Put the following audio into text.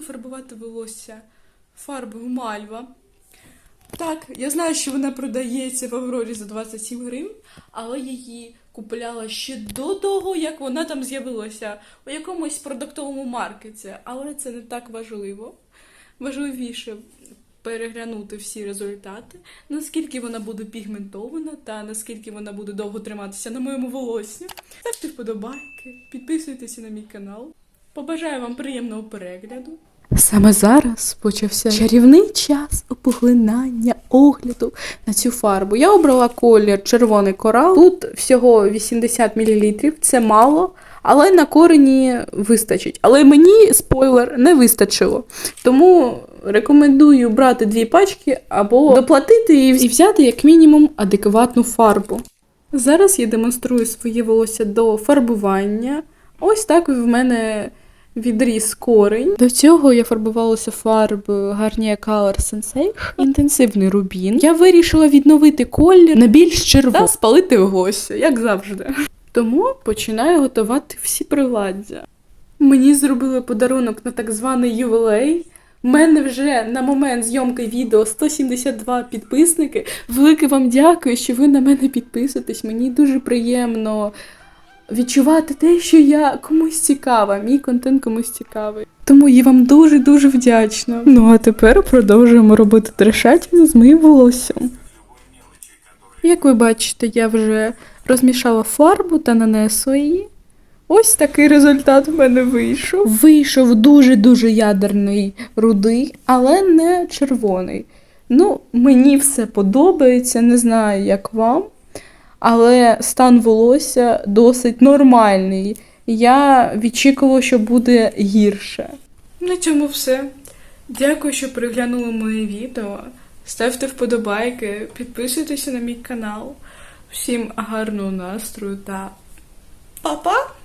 буду фарбувати волосся фарбою Мальва. Так, я знаю, що вона продається в Аврорі за 27 гривень, але її купляла ще до того, як вона там з'явилася у якомусь продуктовому маркеті. Але це не так важливо. Важливіше переглянути всі результати, наскільки вона буде пігментована та наскільки вона буде довго триматися на моєму волосі. Ставте вподобайки, підписуйтеся на мій канал. Побажаю вам приємного перегляду. Саме зараз почався чарівний час опоглинання огляду на цю фарбу. Я обрала колір червоний корал. Тут всього 80 мл, це мало, але на корені вистачить. Але мені спойлер не вистачило. Тому рекомендую брати дві пачки або доплатити і взяти як мінімум адекватну фарбу. Зараз я демонструю своє волосся до фарбування. Ось так в мене відріс корень. До цього я фарбувалася фарбою Garnier Color Sensation, інтенсивний рубін. Я вирішила відновити колір на більш червоний та спалити волосся, як завжди. Тому починаю готувати всі приладдя. Мені зробили подарунок на так званий ювілей. У мене вже на момент зйомки відео 172 підписники. Велике вам дякую, що ви на мене підписуєтесь. Мені дуже приємно відчувати те, що я комусь цікава, мій контент комусь цікавий. Тому я вам дуже-дуже вдячна. Ну а тепер продовжуємо робити трешатину з моїм волоссям. Як ви бачите, я вже розмішала фарбу та нанесла її. Ось такий результат в мене вийшов. Вийшов дуже-дуже ядерний рудий, але не червоний. Ну, мені все подобається, не знаю, як вам. Але стан волосся досить нормальний. Я відчікувала, що буде гірше. На цьому все. Дякую, що переглянули моє відео. Ставте вподобайки, підписуйтеся на мій канал. Всім гарного настрою та па-па!